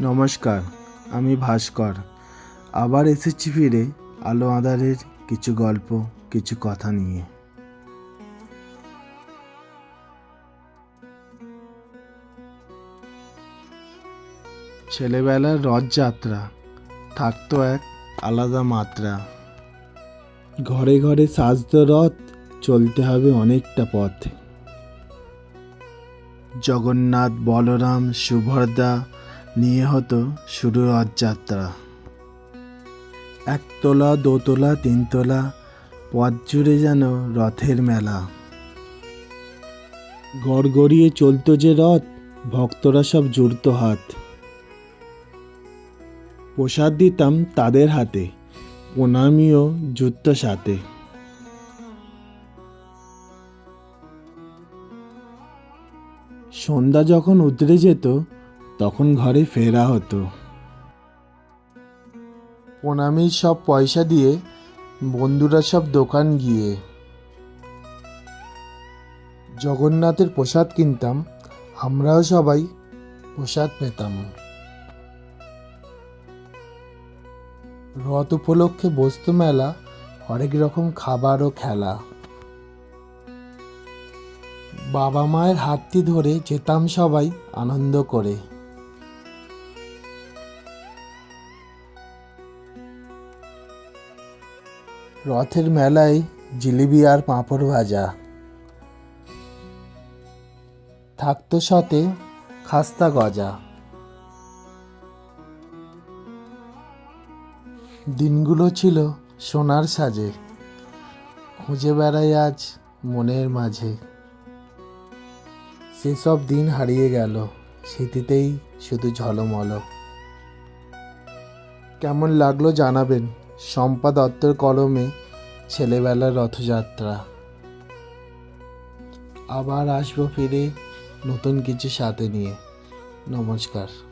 নমস্কার, আমি ভাস্কর। আবার এসেছি ফিরে আলো আঁধারের কিছু গল্প, কিছু কথা নিয়ে। ছেলেবেলার রথযাত্রা থাকতো এক আলাদা মাত্রা। ঘরে ঘরে সাজত রথ চলতে হবে অনেকটা পথ। জগন্নাথ, বলরাম, সুভদ্রা নিয়ে হতো শুরু রথযাত্রা। একতলা, দোতলা, তিনতলা, পথ জুড়ে যেন রথের মেলা। গড়গড়িয়ে চলতো যে রথ, ভক্তরা সব জুড়ত হাত। প্রসাদ দিতাম তাদের হাতে, প্রণামীও জুটত সাথে। সন্ধ্যা যখন উতরে যেত তখন ঘরে ফেরা হতো। প্রণামীর সব পয়সা দিয়ে বন্ধুরা সব দোকান গিয়ে জগন্নাথের প্রসাদ কিনতাম, আমরাও সবাই প্রসাদ পেতাম। রথ উপলক্ষে বস্তু মেলা, হরেক রকম খাবার ও খেলা। বাবা মায়ের হাতটি ধরে যেতাম সবাই আনন্দ করে। রথের মেলায় জিলিবি আর পাঁপড় ভাজা। থাকতো সাথে খাস্তা গজা। দিনগুলো ছিল সোনার সাজে। খুঁজে বেড়াই আজ মনের মাঝে। সেসব দিন হারিয়ে গেল, স্মৃতিতেই শুধু ঝলমল। কেমন লাগল জানাবেন। শম্পা দত্তর কলমে ছেলেবেলার রথযাত্রা। আবার আসব ফিরে নতুন কিছু সাথে নিয়ে। নমস্কার।